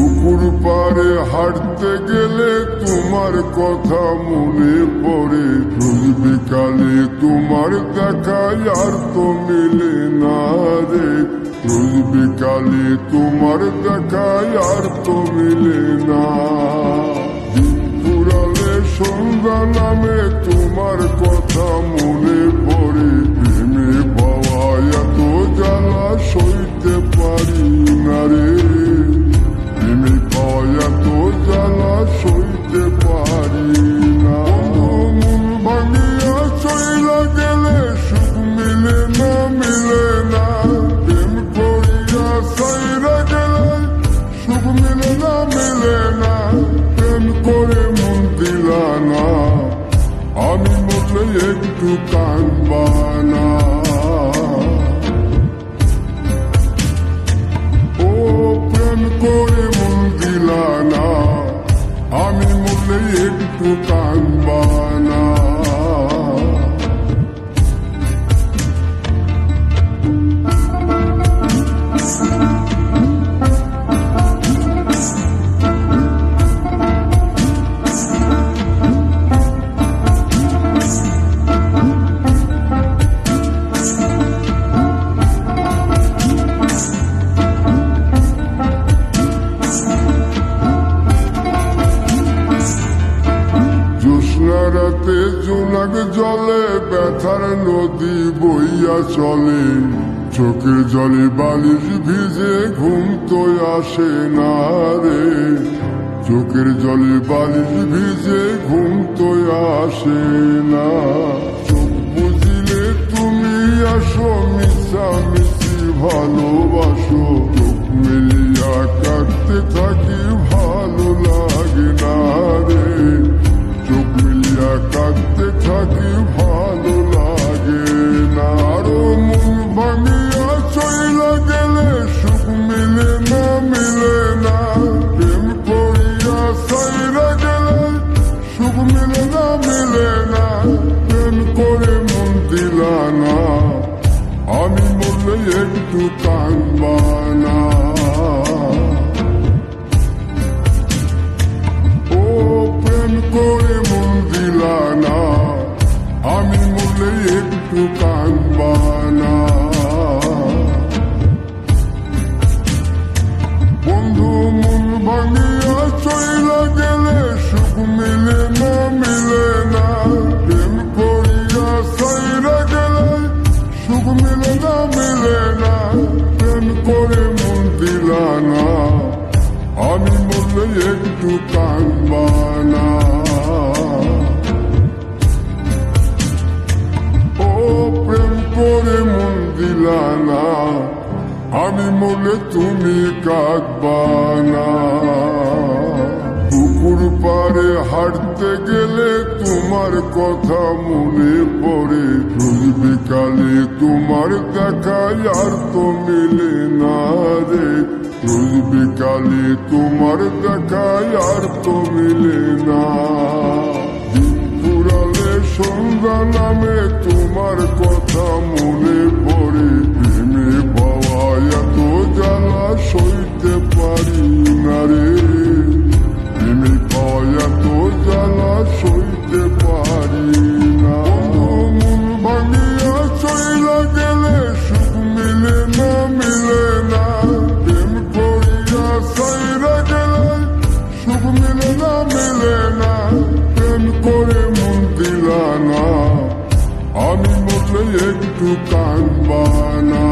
পুকুর পারে হাঁটতে গেলে তোমার কথা মনে পড়ে। রোজ বিকালে তোমার দেখা আর তো মিলে না রে। রোজ বিকালে তোমার দেখা আর তো মিলে না না আমি মরলে একটু কানবানা ও জোনাক জলে, ব্যথার নদী বইয়া চলে। চোখের জলে বালিশ ভিজে ঘুম তো আসে না রে। চোখের জলে বালিশ ভিজে ঘুম তো আসে না। চোখ বুঝিলে তুমি আসো মিশা মিশি ভালোবাসো মিলে প্রেম করে মন আমি একটু ও প্রেম করে মন দিলা আমি মরলে একটু কানবানা বন্ধু মন ভাঙিয়া একটু কানবানা ও প্রেম করে মন দিলা না আমি মরলে তুমি কাঁদবানা পুকুর পাড়ে হাঁটতে গেলে তোমার কথা মনে পড়ে রোজ বিকালে তোমার দেখায় আর তো মিলে না রে রোজ বিকালে তোমার দেখায় আর তো মিলে না। একটু কানবানা